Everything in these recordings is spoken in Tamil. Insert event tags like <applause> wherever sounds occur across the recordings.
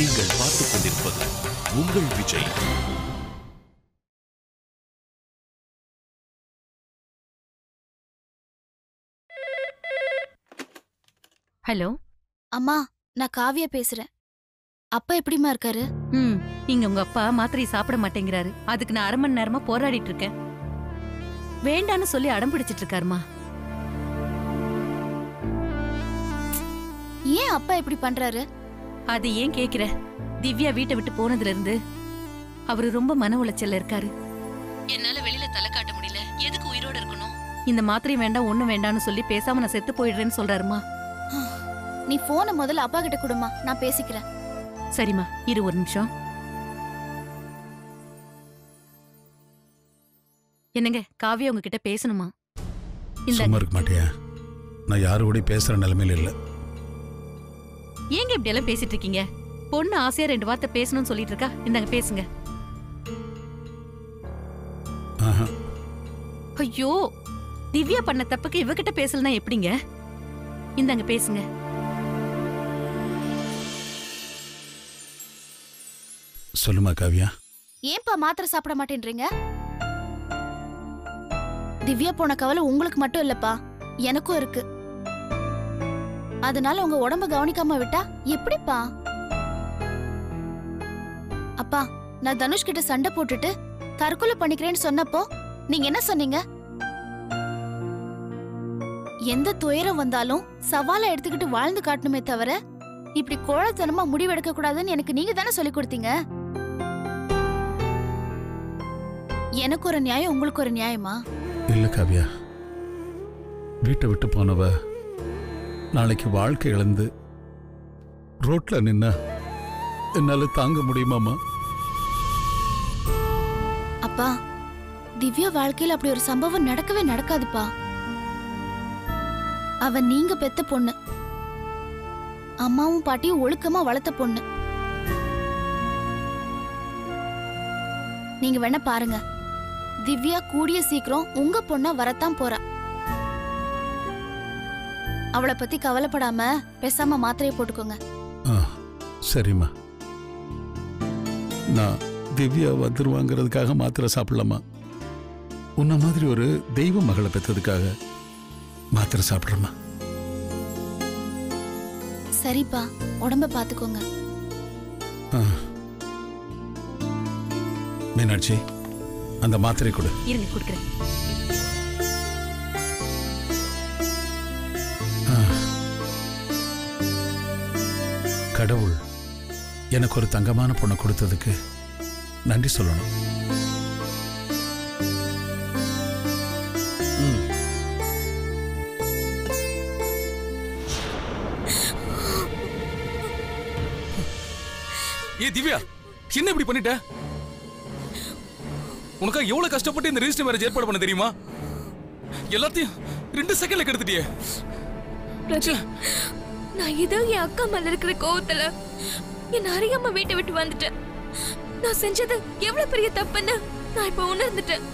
நீங்கள் பார்த்துக் கொண்டிருப்பது உங்கள் விஜய். ஹலோ? அம்மா நான் காவியா பேசுறேன். அப்பா எப்படிம்மா இருக்காரு? ம் இங்க உங்க அப்பா மாத்திரை சாப்பிட மாட்டேங்கிறாரு. அதுக்கு நான் அரை மணி நேரமா போராடிட்டு இருக்கேன் வேண்டான்னு சொல்லி அடம் பிடிச்சிட்டு இருக்காருமா ஏன் அப்பா இப்படி பண்றாரு? அது ஏன் கேக்குற? திவ்யா வீட்டை விட்டு போனதுல இருந்து அவரு ரொம்ப மன உளைச்சல்ல இருக்காரு. என்னால வெளியில தலை காட்ட முடியல. எதுக்கு உயிரோட இருக்கணும்? இந்த மாத்திரை வேண்டாம் ஒண்ணும் வேண்டாம்னு சொல்லி பேசாம நான் செத்து போயிடுறேன்னு சொல்றாருமா? நீ போனை முதல்ல அப்பா கிட்ட கொடுமா நான் பேசிக்கிறேன். சரிம்மா இரு ஒரு நிமிஷம். என்னங்க காவியா உங்ககிட்ட பேசணுமா? இந்த சும்மா இருக்க மாட்டியா? நான் யாரு கூட பேசுற நிலைமையில இல்ல. ஏங்க இப்படி எல்லாம் பேசிட்டு இருக்கீங்க பொண்ணு ஆசையா ரெண்டு வார்த்தை பேசணும்னு சொல்லிட்டு இருக்கா இந்தாங்க பேசுங்க. ஐயோ திவ்யா பண்ண தப்புக்கு இவகிட்ட பேசலனா எப்படிங்க? இந்தாங்க பேசுங்க. சொல்லுமா காவியா? ஏன்பா மாத்திரை சாப்பிட மாட்டேன்றீங்க? திவ்யா போன கவலை உங்களுக்கு மட்டும் இல்லப்பா எனக்கும் இருக்கு. அதனால உங்க உடம்ப கவனிக்காம விட்டா எப்படிப்பா? அப்பா நான் தனுஷ் கிட்ட சண்டை போட்டுட்டு தற்கொலை பண்ணிக்கிறேன்னு சொன்னப்போ நீங்க என்ன சொன்னீங்க? எந்த துயரம் வந்தாலும் சவாலை எடுத்துக்கிட்டு வாழ்ந்து காட்டணுமே தவிர இப்படி கோழத்தனமா முடிவெடுக்க கூடாதுன்னு எனக்கு நீங்க தானே சொல்லி கொடுத்தீங்க? எனக்கு ஒரு நியாயம் உங்களுக்கு ஒரு நியாயமா? இல்ல காவியா. வீட்டை விட்டு போனவ நாளைக்கு வாழ்க்கை இழந்து ரோட்ல நின்னா என்னால தாங்க முடியுமாமா அப்பா திவ்யா வாழ்க்கையில அப்படி ஒரு சம்பவம் நடக்கவே நடக்காதுப்பா. அவ நீங்க பெத்த பொண்ணு. அம்மாவும் பாட்டியும் ஒழுக்கமா வளர்த்த பொண்ணு. நீங்க வேணா பாருங்க. திவ்யா கூடிய சீக்கிரம் உங்க பொண்ணா வரத்தான் போறா. அவளை பத்தி கவலைப்படாம பேசாம மாத்திரையை போட்டுக்கோங்க. ஆ, சரிம்மா. நான் திவ்யா வந்துருவாங்கிறதுக்காக மாத்திரை சாப்பிடலாமா? உன்ன மாதிரி ஒரு தெய்வ மகளை பெற்றதுக்காக மாத்திரை சாப்பிட்றேம்மா சரிப்பா உடம்ப பாத்துக்கோங்க. மீனாட்சி அந்த மாத்திரை கொடு. இருங்க கொடுக்குறேன். கடவுள் எனக்கு ஒரு தங்கமான பொண்ணை கொடுத்ததுக்கு நன்றி சொல்லணும். ஏ திவ்யா என்ன இப்படி பண்ணிட்ட? உனக்கா எவ்வளவு கஷ்டப்பட்டு இந்த ரிஜிஸ்டர் மேரேஜ் ஏற்பாடு பண்ண தெரியுமா? எல்லாத்தையும் ரெண்டு செகண்ட்ல கெடுத்துட்டியே. நான் ஏதோ என் அக்கா மேல இருக்கிற கோவத்துல என் அறியாம வீட்டை விட்டு வந்துட்டேன். நான் செஞ்சது எவ்வளவு பெரிய தப்புன்னு நான் இப்ப உணர்ந்துட்டேன்.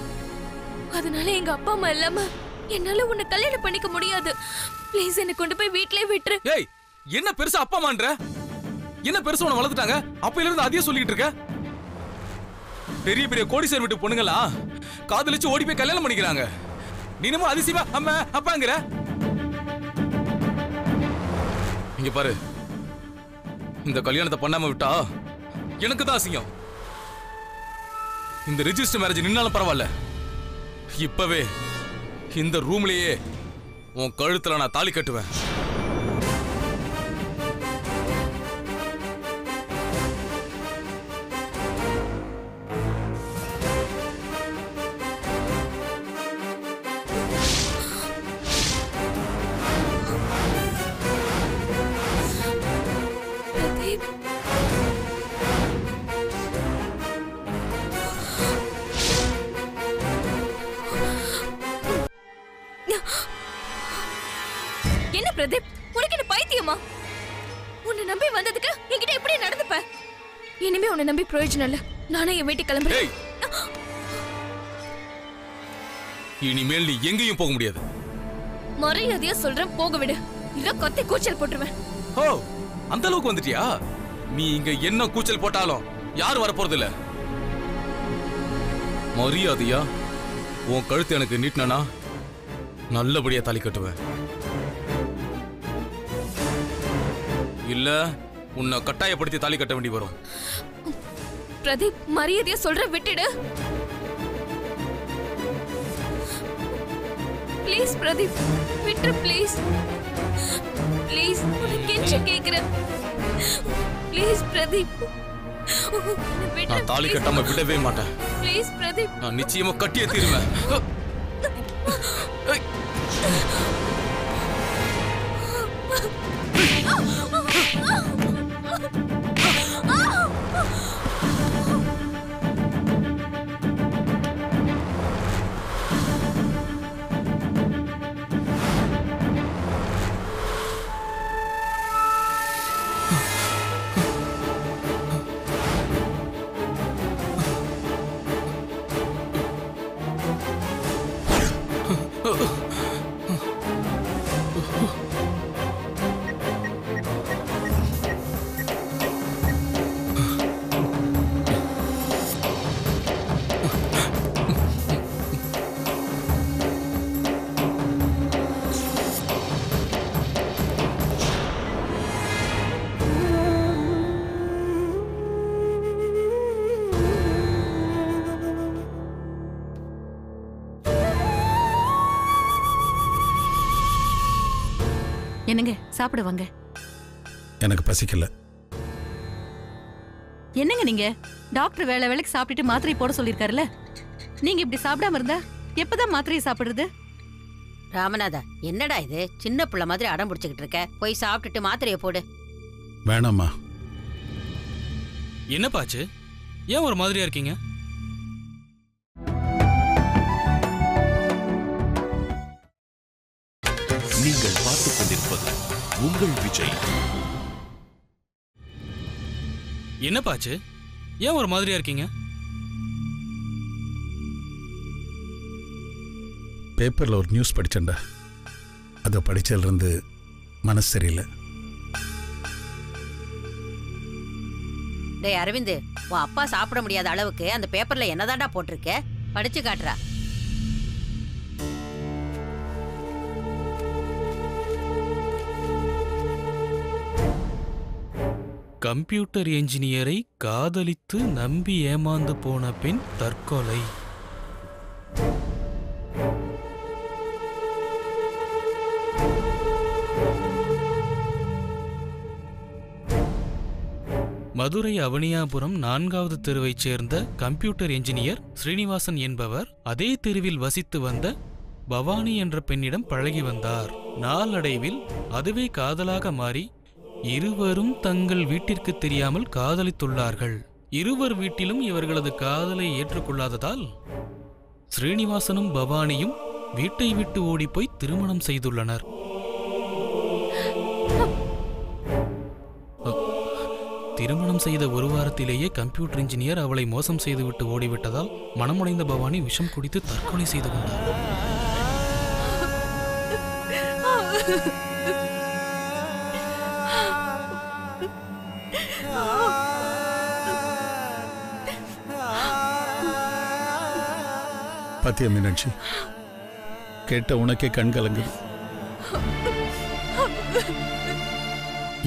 அதனால எங்க அப்பா அம்மா இல்லாம என்னால உன்னை கல்யாணம் பண்ணிக்க முடியாது. ப்ளீஸ் என்னை கொண்டு போய் வீட்லயே விட்டுரு. ஏய் என்ன பெருசா அப்பா அம்மான்ற? என்ன பெருசா உன வளர்த்துட்டாங்க? அப்பையில இருந்து அதையே சொல்லிட்டு இருக்க? பெரிய பெரிய கோடீஸ்வரர் வீட்டு பொண்ணுங்களா காதலிச்சு ஓடி போய் கல்யாணம் பண்ணிக்கிறாங்க. நீனமும் அதிசயமா அம்மா அப்பாங்கிற? இங்க பாரு. இந்த கல்யாணத்தை பண்ணாம விட்டா எனக்கு தான் அசிங்கம். இந்த ரிஜிஸ்டர் மேரேஜ் நின்னாலும் பரவாயில்ல. இப்பவே இந்த ரூம்லயே உன் கழுத்துல நான் தாலி கட்டுவேன். பைத்தியமா உன்னை நம்பி வந்ததுக்கு என்கிட்ட எப்படி நடந்துப்ப? இனிமே உன்னை நம்பி பிரயோஜனம் இல்ல. நானே என் வீட்டுக்கு கிளம்புறேன். இனிமேல் நீ எங்கேயும் போக முடியாது. மரியாதையா சொல்றேன் போக விடு. இல்ல கத்தி கூச்சல் போட்டுருவேன். ஓ அந்த அளவுக்கு வந்துட்டியா? நீ இங்க என்ன கூச்சல் போட்டாலும் யாரும் வரப்போறது இல்ல மரியாதையா? உன் கழுத்து எனக்கு நீட்டினா நல்லபடியா தாலி கட்டுவேன். இல்ல உன்னை கட்டாயப்படுத்தி தாலி கட்ட வேண்டி வரும். பிரதீப் மரியாதையா சொல்ற விட்டுடு. ப்ளீஸ் பிரதீப் விட்டு ப்ளீஸ் ப்ளீஸ் கெஞ்சி கேக்குறேன். ப்ளீஸ் பிரதீப். நான் தாலி கட்டாம விடவே மாட்டேன். ப்ளீஸ் பிரதீப். நான் நிச்சயமா கட்டியே தீருவேன். என்னங்க சாப்பிட வாங்க எனக்கு பசிக்கல. என்னங்க நீங்க? டாக்டர் வேலை வேலைக்கு சாப்பிட்டுட்டு மாத்திரை போட சொல்லிருக்காருல்ல நீங்க இப்படி சாப்பிடாம இருந்தா எப்பதான் மாத்திரையை சாப்பிடுறது? ராமநாதா என்னடா இது? சின்ன பிள்ளை மாதிரி அடம் பிடிச்சுக்கிட்டு இருக்க. போய் சாப்பிட்டுட்டு மாத்திரையை போடு. வேணாம்மா. என்னப்பாச்சு ஏன் ஒரு மாதிரியா இருக்கீங்க? நீங்கள் உங்கள் விஜய். என்னப்பாச்சு? ஏன் ஒரு மாதிரியா இருக்கீங்க? பேப்பரில் ஒரு நியூஸ் படிச்சேன்டா. அதை படிச்சதுலேருந்து மனசு சரியில்லை. டேய் அரவிந்த் உன் அப்பா சாப்பிட முடியாத அளவுக்கு அந்த பேப்பர்ல என்னதான்டா போட்டிருக்க? படிச்சு காட்டுறா. கம்ப்யூட்டர் என்ஜினியரை காதலித்து நம்பி ஏமாந்து போன பெண் தற்கொலை. மதுரை அவனியாபுரம் நான்காவது தெருவைச் சேர்ந்த கம்ப்யூட்டர் என்ஜினியர் ஸ்ரீனிவாசன் என்பவர் அதே தெருவில் வசித்து வந்த பவானி என்ற பெண்ணிடம் பழகி வந்தார். நாளடைவில் அதுவே காதலாக மாறி இருவரும் தங்கள் வீட்டிற்கு தெரியாமல் காதலித்துள்ளார்கள். இருவர் வீட்டிலும் இவர்களது காதலை ஏற்றுக்கொள்ளாததால் ஸ்ரீனிவாசனும் பவானியும் வீட்டை விட்டு ஓடிப்போய் திருமணம் செய்துள்ளனர். திருமணம் செய்த ஒரு வாரத்திலேயே கம்ப்யூட்டர் இன்ஜினியர் அவளை மோசம் செய்துவிட்டு ஓடிவிட்டதால் மனமுடைந்த பவானி விஷம் குடித்து தற்கொலை செய்து கொண்டார். பாத்தியா மீனாட்சி? கேட்ட உனக்கே கண் கலங்குது.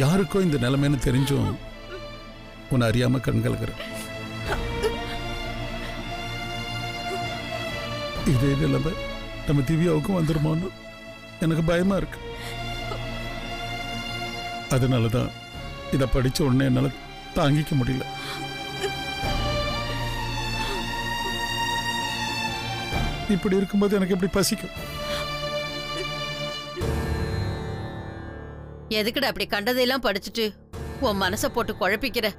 யாருக்கோ இந்த நிலைமைன்னு தெரிஞ்சும் உன்னை அறியாம கண் கலங்குற. இதே நிலைமை நம்ம திவ்யாவுக்கும் வந்துருமான்னு எனக்கு பயமா இருக்கு. அதனால தான் இதை படிச்ச உடனே என்னால் தாங்கிக்க முடியல. இப்படி இருக்கும்போது எனக்கு எப்படி பசிக்கும்? எதுக்குடா அப்படி கண்டதையெல்லாம் படிச்சுட்டு உன் மனசை போட்டு குழப்பிக்கிற?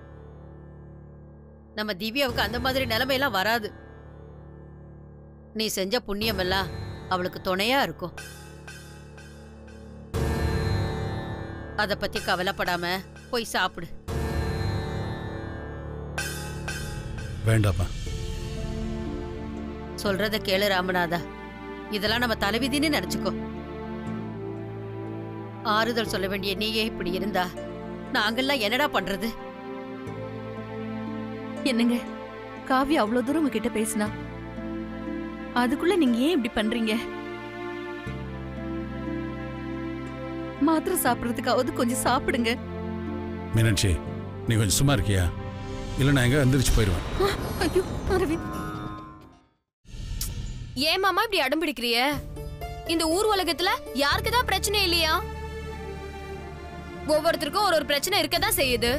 நம்ம திவ்யாவுக்கு அந்த மாதிரி நிலைமையெல்லாம் வராது. நீ செஞ்ச புண்ணியம் எல்லாம் அவளுக்கு துணையா இருக்கும். அத பத்தி கவலைப்படாம போய் சாப்பிடு. வேண்டாமா சொல்றத கேளு ராமநாதா. இதெல்லாம் நம்ம தலைவிதின்னு நினைச்சுக்கோ. ஆறுதல் சொல்ல வேண்டிய நீயே இப்படி இருந்தா நாங்கெல்லாம் என்னடா பண்றது? என்னங்க காவ்யா அவ்வளவு தூரம் உங்ககிட்ட பேசினா? அதுக்குள்ள நீங்க ஏன் இப்படி பண்றீங்க? மாத்திரை சாப்பிடறதுக்காவது கொஞ்சம் சாப்பிடுங்க. மீனாட்சி நீ கொஞ்சம் சும்மா இருக்கியா? இல்லை நான் எங்க எந்திரிச்சு போயிடுவேன் ஐயோ அரவிந்த். ஏன் மாமா இப்படி அடம் பிடிக்கிறிய? இந்த ஊர் உலகத்துல யாருக்கு தான் பிரச்சனை இல்லையா? ஒவ்வொருத்தருக்கும் ஒரு ஒரு பிரச்சனை இருக்கதான் செய்யுது.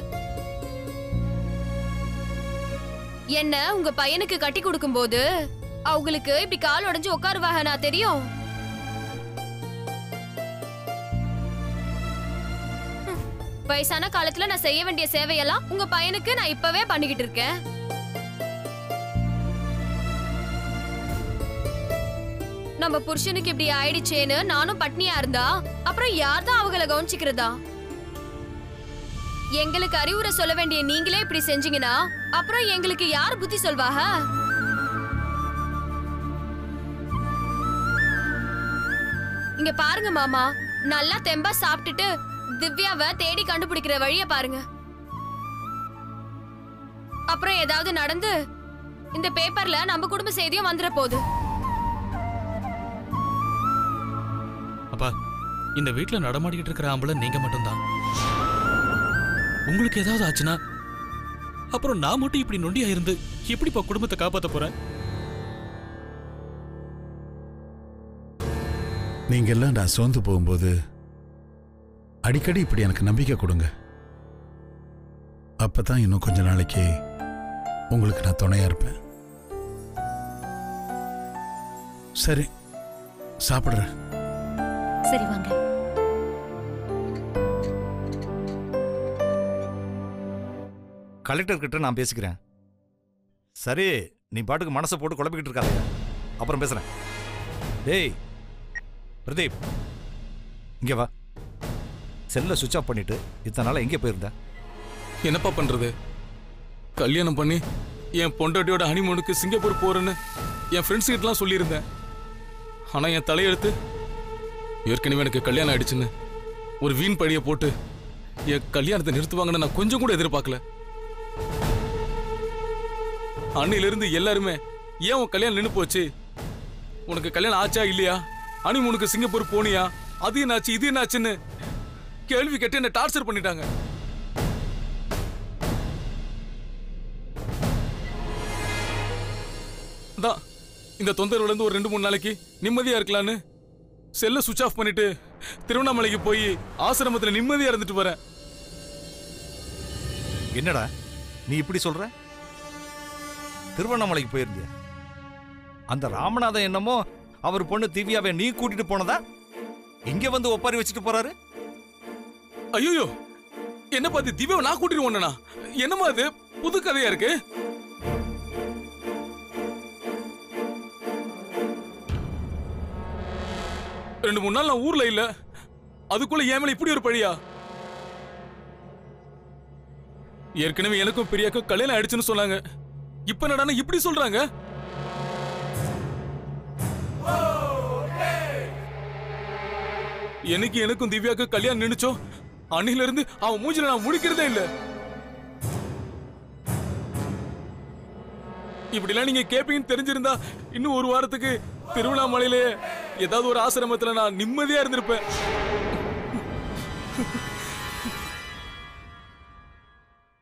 என்ன உங்க பையனுக்கு கட்டி கொடுக்கும்போது அவங்களுக்கு இப்படி கால் உடைஞ்சு உட்காருவாங்க நான் தெரியும். வயசான காலத்துல நான் செய்ய வேண்டிய சேவையெல்லாம் உங்க பையனுக்கு நான் இப்பவே பண்ணிக்கிட்டு இருக்கேன். நம்ம புருஷனுக்கு இப்படி ஆயிடுச்சேன்னு நானும் பட்னியா இருந்தா அப்புறம் யார் தான் அவங்கள கவனிச்சுக்கிறதா? எங்களுக்கு அறிவுரை சொல்ல வேண்டிய நீங்களே இப்படி செஞ்சீங்கன்னா அப்புறம் எங்களுக்கு யார் புத்தி சொல்வாக? இங்க பாருங்க மாமா நல்லா தெம்பா சாப்பிட்டுட்டு திவ்யாவை தேடி கண்டுபிடிக்கிற வழிய பாருங்க. அப்புறம் ஏதாவது நடந்து இந்த பேப்பர்ல நம்ம குடும்ப செய்தியும் வந்துட போகுது. அப்பா இந்த வீட்டில் நடமாடிக்கிட்டு இருக்கிற ஆம்பளை நீங்க மட்டும்தான். உங்களுக்கு ஏதாவது ஆச்சுன்னா அப்புறம் நான் மட்டும் இப்படி நொண்டியா இருந்து எப்படிப்பா குடும்பத்தை காப்பாத்த போறேன்? நீங்க எல்லாம் நான் சோர்ந்து போகும்போது அடிக்கடி இப்படி எனக்கு நம்பிக்கை கொடுங்க. அப்பதான் இன்னும் கொஞ்ச நாளைக்கு உங்களுக்கு நான் துணையா இருப்பேன். சரி சாப்பிடுறேன். சரி வாங்க. கலெக்டர் கிட்ட நான் பேசிக்கிறேன். சரி நீ பாட்டுக்கு மனசை போட்டு குழப்பிக்கிட்டு இருக்காத அப்புறம் பேசுறேன். டேய் பிரதீப் இங்க வா. செல்லை சுவிட்ச் ஆஃப் பண்ணிட்டு இத்தனை நாள் எங்கே போயிருந்த? என்னப்பா பண்றது? கல்யாணம் பண்ணி என் பொண்டாட்டியோட ஹனிமூனுக்கு சிங்கப்பூர் போறேன்னு என் ஃப்ரெண்ட்ஸ் கிட்டலாம் சொல்லியிருந்தேன். ஆனா என் தலையெழுத்து ஏற்கனவே எனக்கு கல்யாணம் ஆயிடுச்சுன்னு. ஒரு வீண் பழியை போட்டு என் கல்யாணத்தை நிறுத்துவாங்கன்னு நான் கொஞ்சம் கூட எதிர்பார்க்கல. அன்னையிலிருந்து எல்லாருமே ஏன் உன் கல்யாணம் நின்று போச்சு? உனக்கு கல்யாணம் ஆச்சா இல்லையா? ஹனிமூனுக்கு சிங்கப்பூர் போனியா? அது என்னாச்சு இது என்னாச்சுன்னு கேள்வி கேட்டு என்ன டார்ச்சர் பண்ணிட்டாங்க. தான் இந்த தொந்தரவுல இருந்து ஒரு ரெண்டு மூணு நாளைக்கு நிம்மதியா இருக்கலான்னு செல்ல சுவிட்ச் ஆஃப் பண்ணிட்டு திருவண்ணாமலைக்கு போய் ஆசிரமத்துல நிம்மதியா இருந்துட்டு வரேன். என்னடா? நீ இப்படி சொல்ற? திருவண்ணாமலைக்கு போயிருந்தியா? அந்த ராமநாதன் என்னமோ அவர் பொண்ணு திவ்யாவை நீ கூட்டிட்டு போனதா? இங்க வந்து ஒப்பாரி வச்சுட்டு போறாரு? ஐயோ என்ன பார்த்து திவ்யாவை நான் கூட்டிட்டு வந்தேனா என்னமா அது புது கதையா இருக்கு? ரெண்டு மூணு நாள் நான் ஊர்ல இல்ல. அதுக்குள்ள ஏன் மேல இப்படி ஒரு பழியா? ஏற்கனவே எனக்கும் பெரியாக்கும் கல்யாணம் ஆயிடுச்சுன்னு சொன்னாங்க. இப்ப என்னடான்னா இப்படி சொல்றாங்க? எனக்கு எனக்கும் திவ்யாக்கு கல்யாணம் நினைச்சோ அன்னையில இருந்து அவன் மூஞ்சில நான் முடிக்கிறதே இல்ல. இப்படிலாம் நீங்க கேப்பீங்கன்னு தெரிஞ்சிருந்தா இன்னும் ஒரு வாரத்துக்கு திருவண்ணாமலையிலே ஏதாவது ஒரு ஆசிரமத்துல நான் நிம்மதியா இருந்திருப்பேன்.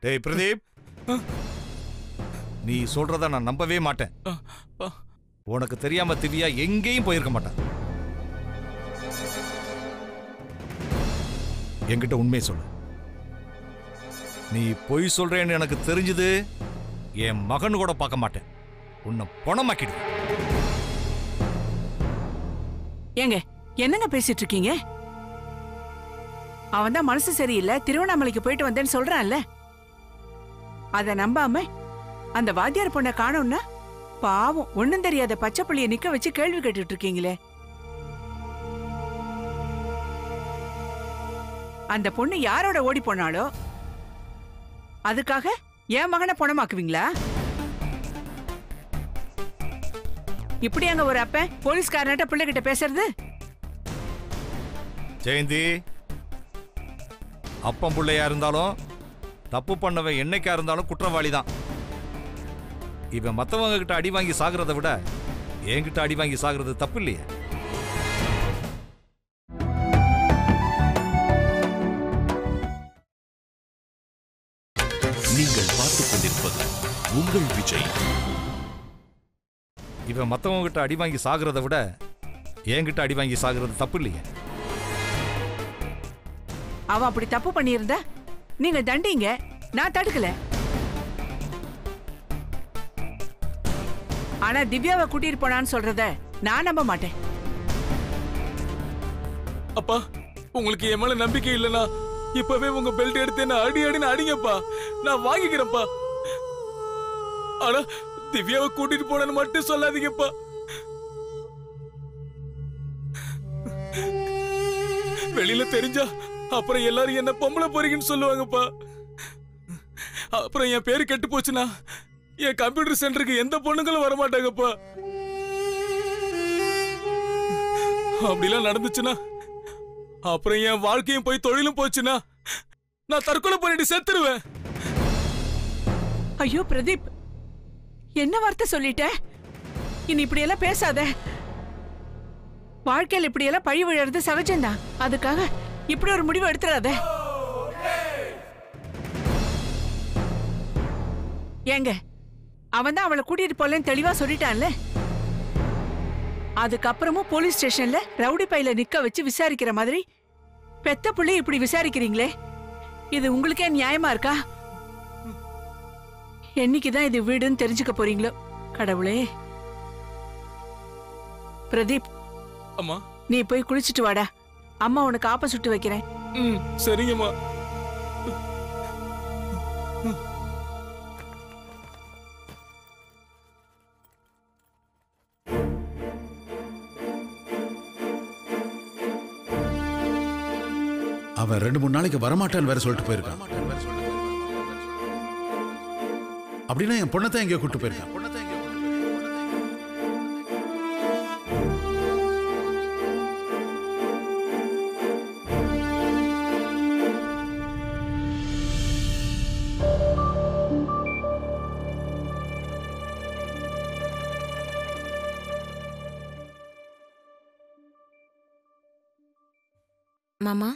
டேய் பிரதீப். நீ சொல்றத நான் நம்பவே மாட்டேன். உனக்கு தெரியாம திவ்யா எங்கேயும் போயிருக்க மாட்டான் என்கிட்ட உண்மையை சொல்லு. நீ பொய் சொல்றேன்னு எனக்கு தெரிஞ்சது. என் மகன் கூட பார்க்க மாட்டேன். உன்னை பணமாக்கிடு ஏங்க என்னங்க பேசிட்டு இருக்கீங்க? அவன் தான் மனசு சரியில்லை திருவண்ணாமலைக்கு போயிட்டு வந்தேன்னு சொல்றான்ல. அத நம்பாம அந்த வாத்தியார் பொண்ணை காணோம்னா பாவம் ஒண்ணும் தெரியாத பச்சை புள்ளிய நிக்க வச்சு கேள்வி கேட்டுட்டு இருக்கீங்களே. அந்த பொண்ணு யாரோட ஓடி போனாலோ அதுக்காக என் மகனை பணமாக்குவீங்களா? இப்படி அங்க ஒரு அப்பன் போலீஸ்காரன்ட்ட பிள்ளைகிட்ட பேசுறது? ஜெயந்தி அப்பம் பிள்ளையா இருந்தாலும் தப்பு பண்ணவன் என்னைக்கா இருந்தாலும் குற்றவாளி தான் இவன் மத்தவங்க கிட்ட அடி வாங்கி சாகுறத விட என்கிட்ட அடி வாங்கி சாகுறது தப்பு இல்லையே. விஜய். இவன் மத்தவங்க கிட்ட அடி வாங்கி சாகுறதை விட என்கிட்ட அடி வாங்கி சாகுறது தப்பு இல்லையே. அவன் அப்படி தப்பு பண்ணியிருந்தா நீங்க தண்டிங்க நான் தடுக்கல. ஆனா திவ்யாவை கூட்டிட்டு போனான்னு சொல்றத நான் நம்ப மாட்டேன். அப்பா உங்களுக்கு என் மேல நம்பிக்கை இல்லனா இப்பவே உங்க பெல்ட் எடுத்து என்ன அடி அடின்னு அடிங்கப்பா. நான் வாங்கிக்கிறேன்ப்பா. ஆனா திவ்யாவை கூட்டிட்டு போனேன்னு மட்டும் சொல்லாதீங்கப்பா. வெளியில தெரிஞ்சா அப்புறம் எல்லாரும் என்ன பொம்பளை போறீங்கன்னு சொல்லுவாங்கப்பா. அப்புறம் என் பேரு கெட்டு போச்சுன்னா என் கம்ப்யூட்டர் சென்டருக்கு எந்த பொண்ணுங்களும் வர மாட்டாங்கப்பா அப்படிலாம் நடந்துச்சுன்னா அப்புறம் என் வாழ்க்கையும் போய் தொழிலும் போச்சுன்னா நான் தற்கொலை பண்ணிட்டு செத்துருவேன். ஐயோ பிரதீப் என்ன வார்த்தை சொல்லிட்ட? இனி இப்படியெல்லாம் பேசாத. வாழ்க்கையில் இப்படியெல்லாம் பழி விழறது சகஜம்தான். அதுக்காக இப்படி ஒரு முடிவு எடுத்துறாத ஏங்க அவன் தான் அவளை கூட்டிட்டு போலன்னு தெளிவா சொல்லிட்டான்ல? அதுக்கப்புறமும் போலீஸ் ஸ்டேஷன்ல ரவுடி பையில நிக்க வச்சு விசாரிக்கிற மாதிரி பெத்த பிள்ளை இப்படி விசாரிக்கிறீங்களே? இது உங்களுக்கே நியாயமா இருக்கா? என்னைக்குதான் இது வீடுன்னு தெரிஞ்சுக்க போறீங்களோ? கடவுளே. பிரதீப். அம்மா. நீ போய் குளிச்சிட்டு வாடா. அம்மா உனக்கு ஆப்ப சுட்டு வைக்கிறேன். ம் சரிங்கம்மா. அவன் ரெண்டு மூணு நாளைக்கு வரமாட்டான்னு வேற சொல்லிட்டு போயிருக்கான். அப்படின்னா என் பொண்ணை தான் எங்கேயோ கூட்டு போயிருக்கான் மாமா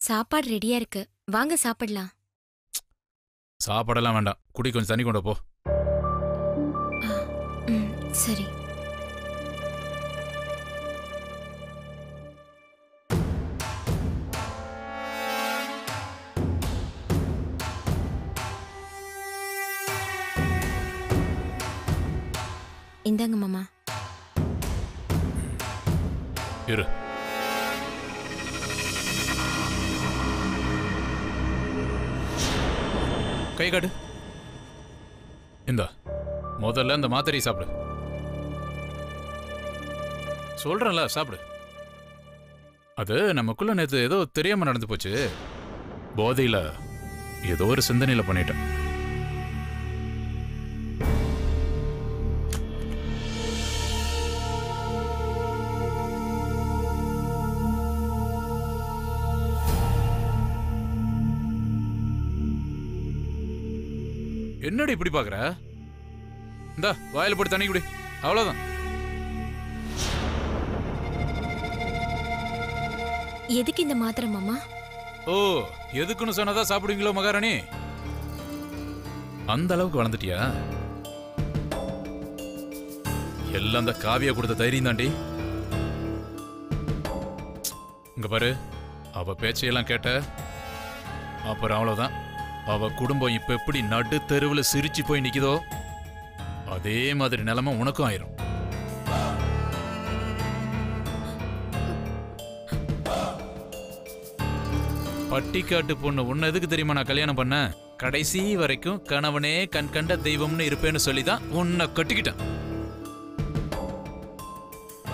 சாப்பாடு ரெடியா இருக்கு. வாங்க சாப்பிடலாம். சாப்பாடெல்லாம் வேண்டாம். குடி கொஞ்சம் தண்ணி கொண்டு போ. சரி. இந்தாங்க மாமா. இரு. கை காடு இந்த முதல்ல இந்த மாத்திரையை சாப்பிடு. சொல்றேன்ல சாப்பிடு. அது நமக்குள்ள நேத்து ஏதோ தெரியாம நடந்து போச்சு. போதையில ஏதோ ஒரு சிந்தனையில பண்ணிட்டேன். என்னடி இப்படி பாக்குற இந்தா வாயில போட்டு தண்ணி குடி. அவ்வளவுதான். எதுக்கு இந்த மாத்திரை மாமா? ஓ எதுக்குன்னு சொன்னதா சாப்பிடுவீங்களோ மகாராணி? அந்த அளவுக்கு வளர்ந்துட்டியா? எல்லாம் அந்த காவியா கொடுத்த தைரியம் தாண்டி. இங்க பாரு அவ பேச்சையெல்லாம் கேட்ட. அப்புறம் அவ்வளவுதான். அவ குடும்பம் இப்ப எப்படி நடு தெருவுல சிரிச்சு போய் நிக்குதோ அதே மாதிரி நிலைமை உனக்கும் ஆயிரும். பட்டிக்காட்டு பொண்ணு உன்ன எதுக்கு தெரியுமா நான் கல்யாணம் பண்ணேன் கடைசி வரைக்கும் கணவனே கண் கண்ட தெய்வம்னு இருப்பேன்னு சொல்லி தான் உன்னை கட்டிக்கிட்டேன்.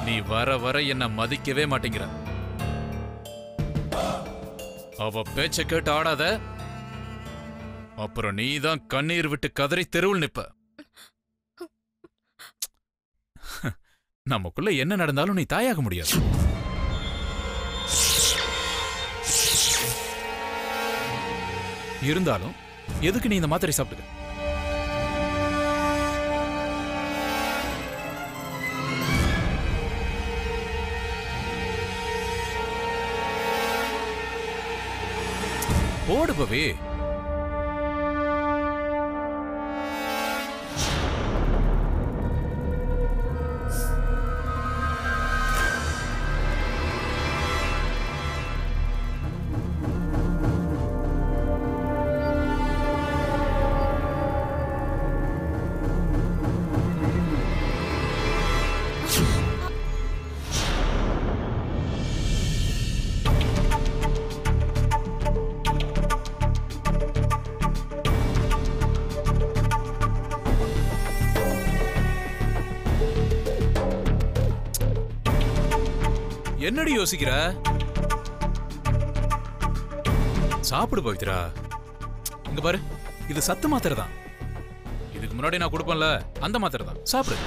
நீ வர வர என்ன மதிக்கவே மாட்டேங்கிற. அவ பேச்ச கேட்டு ஆடாத அப்புறம் நீதான் கண்ணீர் விட்டு கதறி தெருவில் நிப்ப <laughs> நமக்குள்ள என்ன நடந்தாலும் நீ தாயாக முடியாது. இருந்தாலும் எதுக்கு நீ இந்த மாத்திரை சாப்பிட்டுக்க? போடுபவே என்னடி யோசிக்கிற? சாப்பிடு பவித்ரா. இங்க பாரு இது சத்து மாத்திரை தான் இதுக்கு முன்னாடி நான் கொடுப்பேன்ல அந்த மாத்திரை தான் சாப்பிடு.